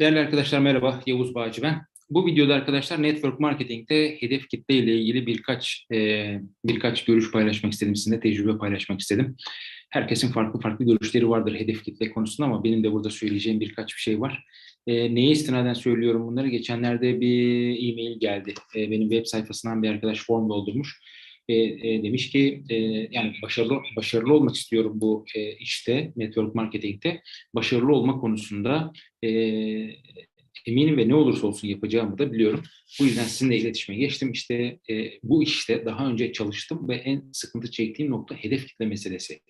Değerli arkadaşlar merhaba, Yavuz Bağcı ben. Bu videoda arkadaşlar network marketing'de hedef kitle ile ilgili birkaç e, birkaç görüş paylaşmak istedim sizinle, tecrübe paylaşmak istedim. Herkesin farklı farklı görüşleri vardır hedef kitle konusunda ama benim de burada söyleyeceğim birkaç bir şey var. E, neye istinaden söylüyorum bunları? Geçenlerde bir e-mail geldi. E, benim web sayfasından bir arkadaş form doldurmuş. E, e, demiş ki e, yani başarılı başarılı olmak istiyorum bu e, işte network marketing'te başarılı olma konusunda e, eminim ve ne olursa olsun yapacağımı da biliyorum. Bu yüzden sizinle iletişime geçtim. İşte e, bu işte daha önce çalıştım ve en sıkıntı çektiğim nokta hedef kitle meselesi.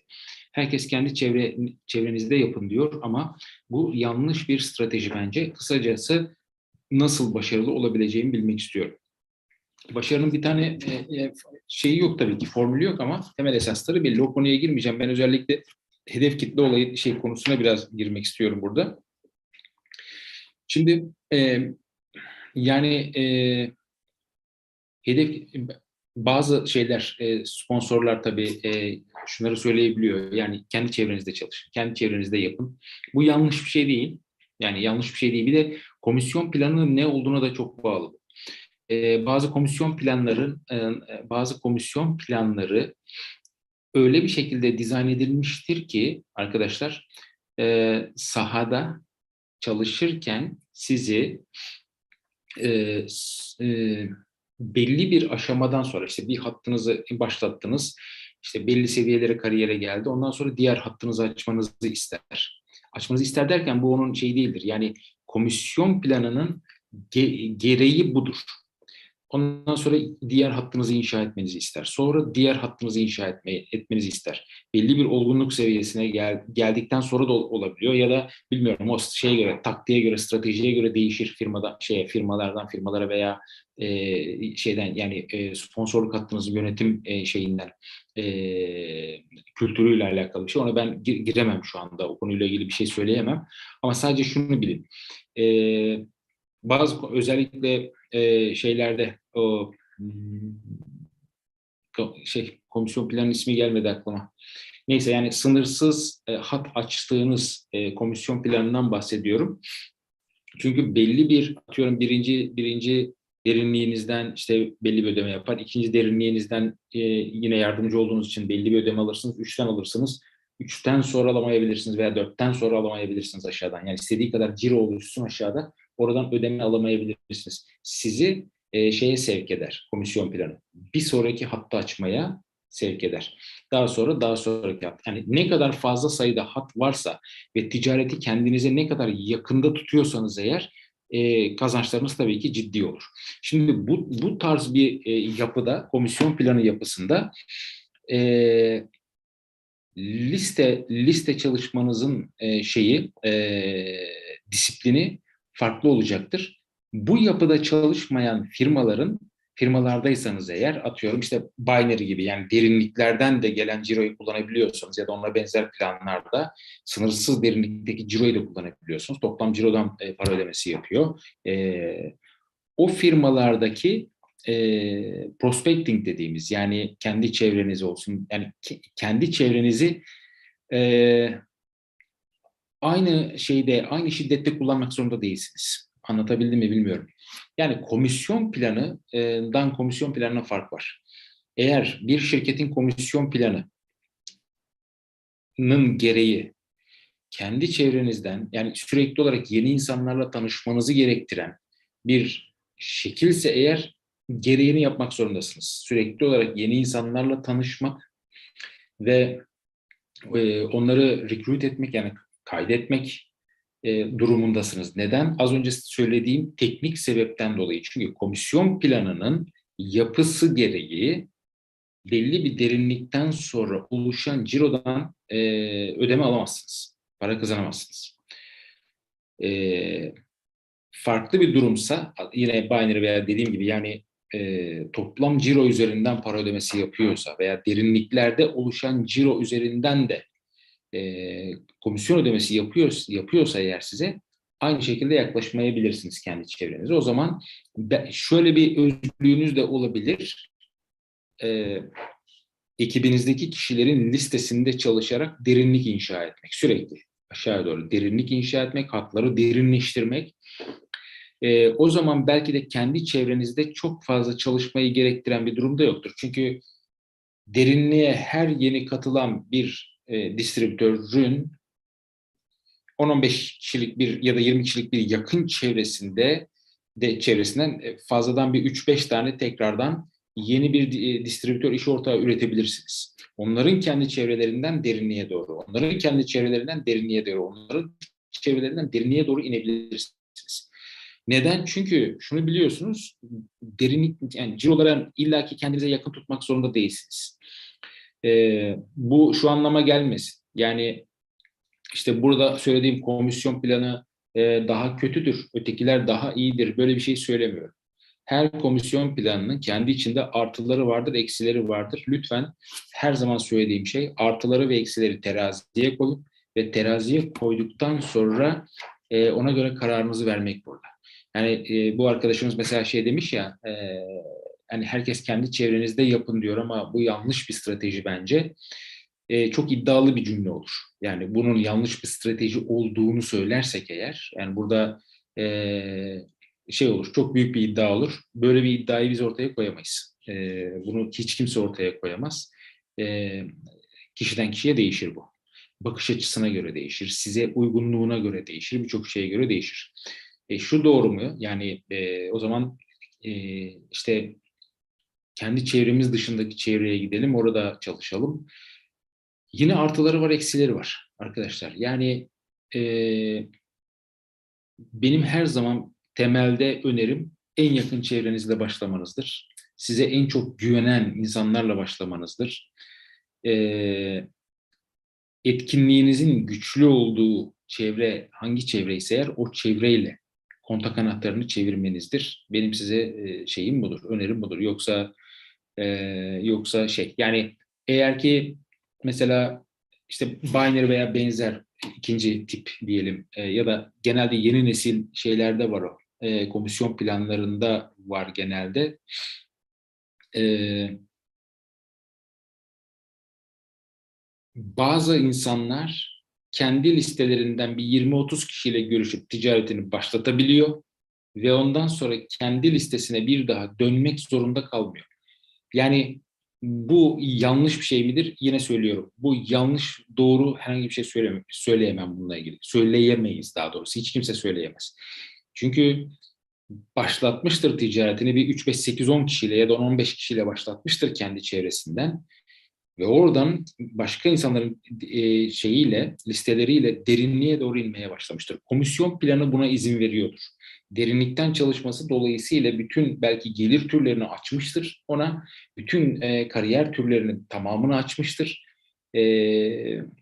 Herkes kendi çevre çevrenizde yapın diyor ama bu yanlış bir strateji bence. Kısacası nasıl başarılı olabileceğimi bilmek istiyorum. Başarının bir tane e, e, şeyi yok tabii ki, formülü yok ama temel esasları belli. O konuya girmeyeceğim. Ben özellikle hedef kitle olayı şey konusuna biraz girmek istiyorum burada. Şimdi e, yani e, hedef bazı şeyler e, sponsorlar tabii e, şunları söyleyebiliyor. Yani kendi çevrenizde çalışın, kendi çevrenizde yapın. Bu yanlış bir şey değil. Yani yanlış bir şey değil. Bir de komisyon planının ne olduğuna da çok bağlı. E, bazı komisyon planların e, bazı komisyon planları öyle bir şekilde dizayn edilmiştir ki arkadaşlar e, sahada çalışırken sizi e, e, belli bir aşamadan sonra işte bir hattınızı başlattınız, işte belli seviyelere kariyere geldi. Ondan sonra diğer hattınızı açmanızı ister. Açmanızı ister derken bu onun şey değildir. Yani komisyon planının ge gereği budur. Ondan sonra diğer hattınızı inşa etmenizi ister. Sonra diğer hattınızı inşa etme, etmenizi ister. Belli bir olgunluk seviyesine gel, geldikten sonra da olabiliyor ya da bilmiyorum o şeye göre, taktiğe göre, stratejiye göre değişir firmada şeye firmalardan firmalara veya e, şeyden yani e, sponsorluk hattınızın yönetim e, şeyinden e, kültürüyle alakalı bir şey. Ona ben giremem şu anda. O konuyla ilgili bir şey söyleyemem. Ama sadece şunu bilin. E, bazı özellikle e, şeylerde o şey komisyon planının ismi gelmedi aklıma. Neyse yani sınırsız e, hat açtığınız e, komisyon planından bahsediyorum. Çünkü belli bir atıyorum birinci birinci derinliğinizden işte belli bir ödeme yapar. İkinci derinliğinizden e, yine yardımcı olduğunuz için belli bir ödeme alırsınız. Üçten alırsınız. Üçten sonra alamayabilirsiniz veya dörtten sonra alamayabilirsiniz aşağıdan. Yani istediği kadar ciro oluşsun aşağıda oradan ödeme alamayabilirsiniz. Sizi e, şeye sevk eder komisyon planı. Bir sonraki hattı açmaya sevk eder. Daha sonra daha sonraki hat. Yani ne kadar fazla sayıda hat varsa ve ticareti kendinize ne kadar yakında tutuyorsanız eğer e, kazançlarınız tabii ki ciddi olur. Şimdi bu, bu tarz bir e, yapıda, komisyon planı yapısında e, liste liste çalışmanızın e, şeyi e, disiplini farklı olacaktır. Bu yapıda çalışmayan firmaların firmalardaysanız eğer atıyorum işte binary gibi yani derinliklerden de gelen ciroyu kullanabiliyorsanız ya da ona benzer planlarda sınırsız derinlikteki ciroyu da kullanabiliyorsunuz. Toplam cirodan e, para ödemesi yapıyor. E, o firmalardaki e, prospecting dediğimiz yani kendi çevreniz olsun yani ke, kendi çevrenizi e, aynı şeyde, aynı şiddette kullanmak zorunda değilsiniz. Anlatabildim mi bilmiyorum. Yani komisyon planından komisyon planına fark var. Eğer bir şirketin komisyon planının gereği kendi çevrenizden yani sürekli olarak yeni insanlarla tanışmanızı gerektiren bir şekilse eğer gereğini yapmak zorundasınız. Sürekli olarak yeni insanlarla tanışmak ve onları recruit etmek yani kaydetmek e, durumundasınız. Neden? Az önce söylediğim teknik sebepten dolayı. Çünkü komisyon planının yapısı gereği belli bir derinlikten sonra oluşan cirodan e, ödeme alamazsınız. Para kazanamazsınız. E, farklı bir durumsa yine binary veya dediğim gibi yani e, toplam ciro üzerinden para ödemesi yapıyorsa veya derinliklerde oluşan ciro üzerinden de e, komisyon ödemesi yapıyor, yapıyorsa eğer size aynı şekilde yaklaşmayabilirsiniz kendi çevrenize. O zaman şöyle bir özgürlüğünüz de olabilir. E, ekibinizdeki kişilerin listesinde çalışarak derinlik inşa etmek sürekli. aşağıya doğru derinlik inşa etmek, hatları derinleştirmek. Ee, o zaman belki de kendi çevrenizde çok fazla çalışmayı gerektiren bir durumda yoktur. Çünkü derinliğe her yeni katılan bir e, distribütörün 10-15 kişilik bir ya da 20 kişilik bir yakın çevresinde de çevresinden e, fazladan bir 3-5 tane tekrardan yeni bir e, distribütör iş ortağı üretebilirsiniz. Onların kendi çevrelerinden derinliğe doğru, onların kendi çevrelerinden derinliğe doğru, onların çevrelerinden derinliğe doğru inebilirsiniz. Neden? Çünkü şunu biliyorsunuz, derinlik, yani cirolara illaki kendinize yakın tutmak zorunda değilsiniz. Ee, bu şu anlama gelmesin. Yani işte burada söylediğim komisyon planı e, daha kötüdür, ötekiler daha iyidir. Böyle bir şey söylemiyorum. Her komisyon planının kendi içinde artıları vardır, eksileri vardır. Lütfen her zaman söylediğim şey artıları ve eksileri teraziye koyun ve teraziye koyduktan sonra e, ona göre kararınızı vermek burada. Yani e, bu arkadaşımız mesela şey demiş ya, e, yani herkes kendi çevrenizde yapın diyor ama bu yanlış bir strateji bence. E, çok iddialı bir cümle olur. Yani bunun yanlış bir strateji olduğunu söylersek eğer, yani burada e, şey olur, çok büyük bir iddia olur. Böyle bir iddiayı biz ortaya koyamayız. E, bunu hiç kimse ortaya koyamaz. E, kişiden kişiye değişir bu. Bakış açısına göre değişir, size uygunluğuna göre değişir, birçok şeye göre değişir. E, şu doğru mu? Yani e, o zaman e, işte kendi çevremiz dışındaki çevreye gidelim, orada çalışalım. Yine artıları var, eksileri var arkadaşlar. Yani e, benim her zaman temelde önerim en yakın çevrenizle başlamanızdır. Size en çok güvenen insanlarla başlamanızdır. E, etkinliğinizin güçlü olduğu çevre hangi çevre ise eğer o çevreyle kontak anahtarını çevirmenizdir. Benim size şeyim budur, önerim budur. Yoksa e, yoksa şey yani eğer ki mesela işte binary veya benzer ikinci tip diyelim e, ya da genelde yeni nesil şeylerde var o. E, komisyon planlarında var genelde. E, bazı insanlar kendi listelerinden bir 20-30 kişiyle görüşüp ticaretini başlatabiliyor ve ondan sonra kendi listesine bir daha dönmek zorunda kalmıyor. Yani bu yanlış bir şey midir? Yine söylüyorum. Bu yanlış, doğru herhangi bir şey söyleyemem, söyleyemem bununla ilgili. Söyleyemeyiz daha doğrusu. Hiç kimse söyleyemez. Çünkü başlatmıştır ticaretini bir 3, 5, 8, 10 kişiyle ya da 15 kişiyle başlatmıştır kendi çevresinden. Ve oradan başka insanların e, şeyiyle, listeleriyle derinliğe doğru inmeye başlamıştır. Komisyon planı buna izin veriyordur. Derinlikten çalışması dolayısıyla bütün belki gelir türlerini açmıştır ona. Bütün e, kariyer türlerinin tamamını açmıştır. E,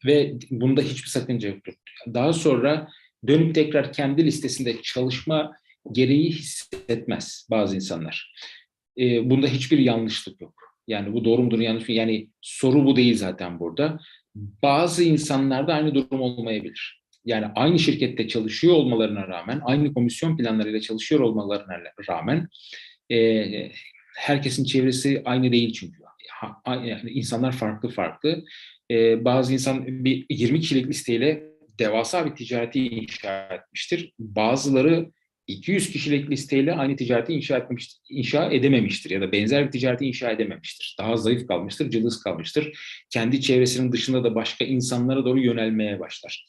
ve bunda hiçbir sakınca yoktur. Daha sonra dönüp tekrar kendi listesinde çalışma gereği hissetmez bazı insanlar. E, bunda hiçbir yanlışlık yok. Yani bu doğru mudur yanlış mı? Yani soru bu değil zaten burada. Bazı insanlarda aynı durum olmayabilir. Yani aynı şirkette çalışıyor olmalarına rağmen, aynı komisyon planlarıyla çalışıyor olmalarına rağmen e, herkesin çevresi aynı değil çünkü. Yani insanlar farklı farklı. E, bazı insan bir 20 kişilik listeyle devasa bir ticareti inşa etmiştir. Bazıları 200 kişilik listeyle aynı ticareti inşa, etmemiştir, inşa edememiştir ya da benzer bir ticareti inşa edememiştir. Daha zayıf kalmıştır, cılız kalmıştır. Kendi çevresinin dışında da başka insanlara doğru yönelmeye başlar.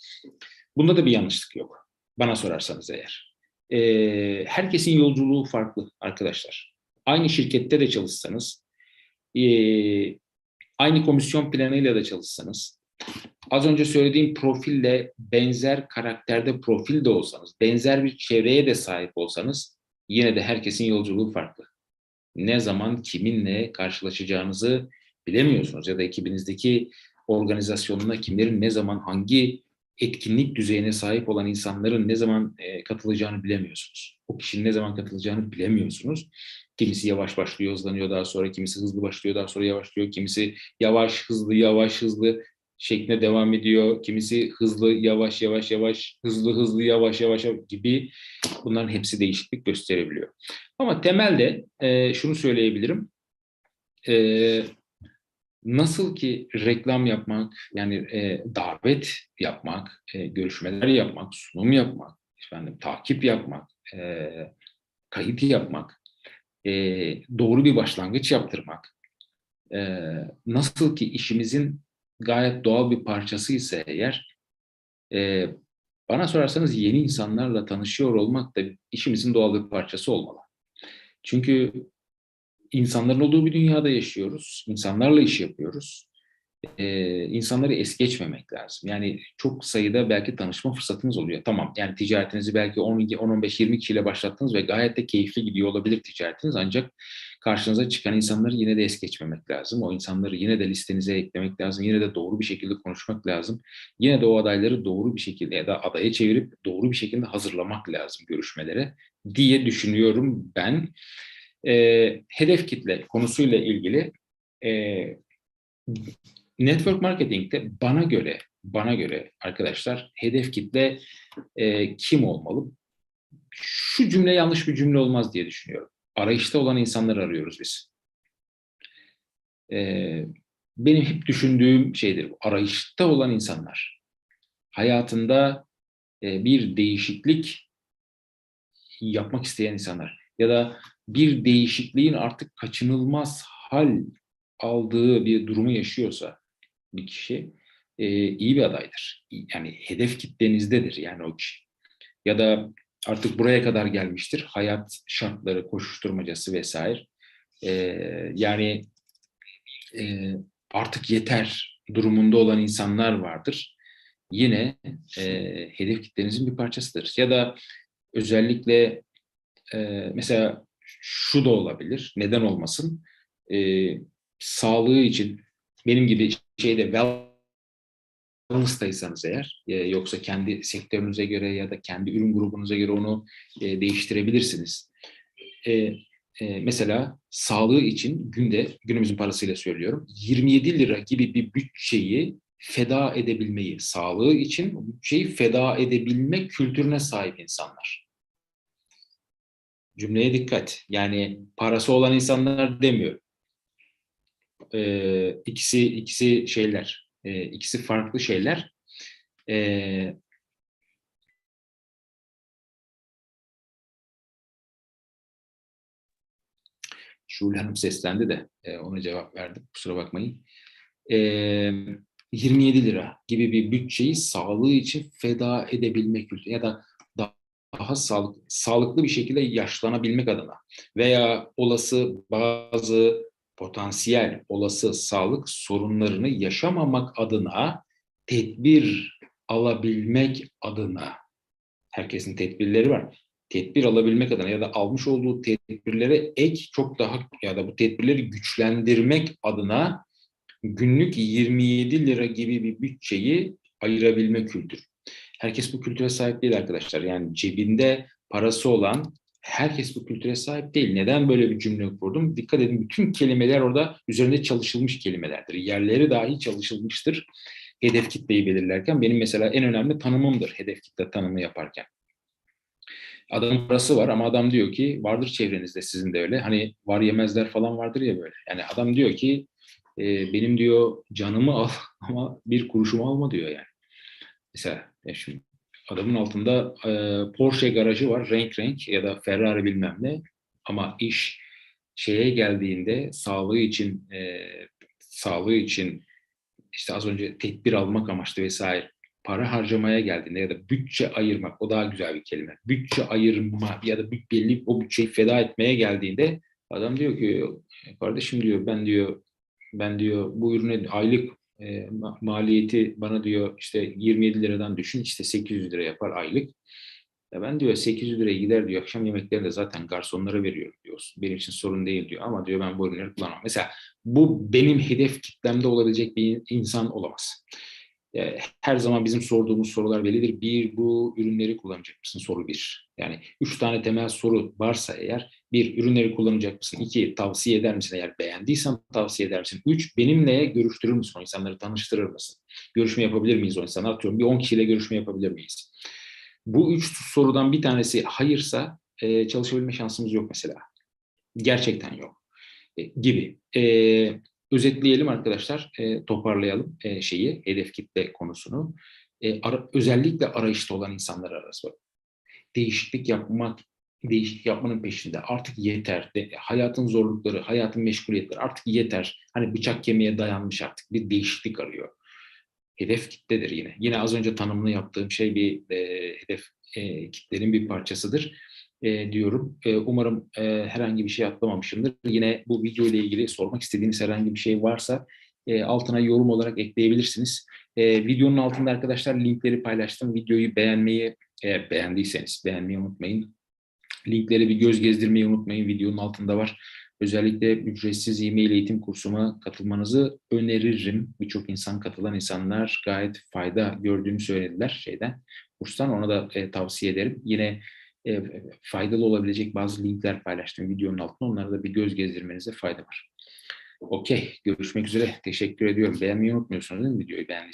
Bunda da bir yanlışlık yok. Bana sorarsanız eğer. Ee, herkesin yolculuğu farklı arkadaşlar. Aynı şirkette de çalışsanız, e, aynı komisyon planıyla da çalışsanız, az önce söylediğim profille benzer karakterde profil de olsanız, benzer bir çevreye de sahip olsanız yine de herkesin yolculuğu farklı. Ne zaman kiminle karşılaşacağınızı bilemiyorsunuz ya da ekibinizdeki organizasyonuna kimlerin ne zaman hangi etkinlik düzeyine sahip olan insanların ne zaman e, katılacağını bilemiyorsunuz. O kişinin ne zaman katılacağını bilemiyorsunuz. Kimisi yavaş başlıyor, hızlanıyor daha sonra, kimisi hızlı başlıyor, daha sonra yavaşlıyor, kimisi yavaş, hızlı, yavaş, hızlı şeklinde devam ediyor. Kimisi hızlı, yavaş, yavaş, yavaş, hızlı, hızlı, yavaş, yavaş gibi bunların hepsi değişiklik gösterebiliyor. Ama temelde e, şunu söyleyebilirim. E, nasıl ki reklam yapmak, yani e, davet yapmak, e, görüşmeler yapmak, sunum yapmak, efendim takip yapmak, e, kayıt yapmak, e, doğru bir başlangıç yaptırmak, e, nasıl ki işimizin gayet doğal bir parçası ise eğer, e, bana sorarsanız yeni insanlarla tanışıyor olmak da işimizin doğal bir parçası olmalı. Çünkü insanların olduğu bir dünyada yaşıyoruz. İnsanlarla iş yapıyoruz. Ee, insanları es geçmemek lazım. Yani çok sayıda belki tanışma fırsatınız oluyor. Tamam yani ticaretinizi belki 10, 15, 20 kişiyle başlattınız ve gayet de keyifli gidiyor olabilir ticaretiniz. Ancak karşınıza çıkan insanları yine de es geçmemek lazım. O insanları yine de listenize eklemek lazım. Yine de doğru bir şekilde konuşmak lazım. Yine de o adayları doğru bir şekilde ya da adaya çevirip doğru bir şekilde hazırlamak lazım görüşmelere diye düşünüyorum ben e, hedef kitle konusuyla ilgili e, network marketing'de bana göre bana göre arkadaşlar hedef kitle e, kim olmalı? Şu cümle yanlış bir cümle olmaz diye düşünüyorum. Arayışta olan insanları arıyoruz biz. E, benim hep düşündüğüm şeydir bu. Arayışta olan insanlar. Hayatında e, bir değişiklik yapmak isteyen insanlar. Ya da bir değişikliğin artık kaçınılmaz hal aldığı bir durumu yaşıyorsa bir kişi e, iyi bir adaydır. Yani hedef kitlenizdedir yani o kişi. Ya da artık buraya kadar gelmiştir. Hayat şartları, koşuşturmacası vesaire. E, yani e, artık yeter durumunda olan insanlar vardır. Yine e, hedef kitlenizin bir parçasıdır. Ya da özellikle e, mesela şu da olabilir. Neden olmasın? E, sağlığı için benim gibi şeyde wellness'taysanız eğer e, yoksa kendi sektörünüze göre ya da kendi ürün grubunuza göre onu e, değiştirebilirsiniz. E, e, mesela sağlığı için günde günümüzün parasıyla söylüyorum 27 lira gibi bir bütçeyi feda edebilmeyi, sağlığı için bütçeyi feda edebilme kültürüne sahip insanlar cümleye dikkat. Yani parası olan insanlar demiyorum. Ee, ikisi ikisi şeyler, e, ikisi farklı şeyler. Ee, Şule Hanım seslendi de e, ona cevap verdim. Kusura bakmayın. E, 27 lira gibi bir bütçeyi sağlığı için feda edebilmek ya da daha sağlık, sağlıklı bir şekilde yaşlanabilmek adına veya olası bazı potansiyel olası sağlık sorunlarını yaşamamak adına tedbir alabilmek adına herkesin tedbirleri var. Tedbir alabilmek adına ya da almış olduğu tedbirlere ek çok daha ya da bu tedbirleri güçlendirmek adına günlük 27 lira gibi bir bütçeyi ayırabilme kültürü. Herkes bu kültüre sahip değil arkadaşlar. Yani cebinde parası olan herkes bu kültüre sahip değil. Neden böyle bir cümle kurdum? Dikkat edin bütün kelimeler orada üzerinde çalışılmış kelimelerdir. Yerleri dahi çalışılmıştır. Hedef kitleyi belirlerken benim mesela en önemli tanımımdır hedef kitle tanımı yaparken. Adamın parası var ama adam diyor ki vardır çevrenizde sizin de öyle. Hani var yemezler falan vardır ya böyle. Yani adam diyor ki benim diyor canımı al ama bir kuruşumu alma diyor yani. Mesela e şimdi adamın altında e, Porsche garajı var renk renk ya da Ferrari bilmem ne ama iş şeye geldiğinde sağlığı için e, sağlığı için işte az önce tedbir almak amaçlı vesaire para harcamaya geldiğinde ya da bütçe ayırmak o daha güzel bir kelime. Bütçe ayırma ya da belli o bütçeyi feda etmeye geldiğinde adam diyor ki kardeşim diyor ben diyor ben diyor bu ürüne aylık e, maliyeti bana diyor işte 27 liradan düşün işte 800 lira yapar aylık. Ya ben diyor 800 liraya gider diyor akşam yemeklerini de zaten garsonlara veriyorum diyor. Benim için sorun değil diyor ama diyor ben bu ürünleri kullanamam. Mesela bu benim hedef kitlemde olabilecek bir insan olamaz. E, her zaman bizim sorduğumuz sorular bellidir. Bir, bu ürünleri kullanacak mısın? Soru bir. Yani üç tane temel soru varsa eğer, bir, ürünleri kullanacak mısın? İki, tavsiye eder misin? Eğer beğendiysen tavsiye eder misin? Üç, benimle görüştürür müsün? O insanları tanıştırır mısın? Görüşme yapabilir miyiz o insanlar? Atıyorum bir on kişiyle görüşme yapabilir miyiz? Bu üç sorudan bir tanesi hayırsa e, çalışabilme şansımız yok mesela. Gerçekten yok. E, gibi. E, özetleyelim arkadaşlar, e, toparlayalım e, şeyi, hedef kitle konusunu. E, ara- özellikle arayışta olan insanlar arasında değişiklik yapmak, değişiklik yapmanın peşinde. Artık yeter. De, hayatın zorlukları, hayatın meşguliyetleri artık yeter. Hani bıçak kemiğe dayanmış artık bir değişiklik arıyor. Hedef kitledir yine. Yine az önce tanımını yaptığım şey bir e, hedef e, kitlenin bir parçasıdır e, diyorum. E, umarım e, herhangi bir şey atlamamışımdır. Yine bu video ile ilgili sormak istediğiniz herhangi bir şey varsa e, altına yorum olarak ekleyebilirsiniz. E, videonun altında arkadaşlar linkleri paylaştım. Videoyu beğenmeyi eğer beğendiyseniz beğenmeyi unutmayın. Linkleri bir göz gezdirmeyi unutmayın. Videonun altında var. Özellikle ücretsiz e-mail eğitim kursuma katılmanızı öneririm. Birçok insan katılan insanlar gayet fayda gördüğünü söylediler şeyden kurstan. Ona da e, tavsiye ederim. Yine e, faydalı olabilecek bazı linkler paylaştım videonun altına. Onlara da bir göz gezdirmenize fayda var. Okey. Görüşmek üzere. Teşekkür ediyorum. Beğenmeyi unutmuyorsunuz değil mi videoyu beğendiyseniz?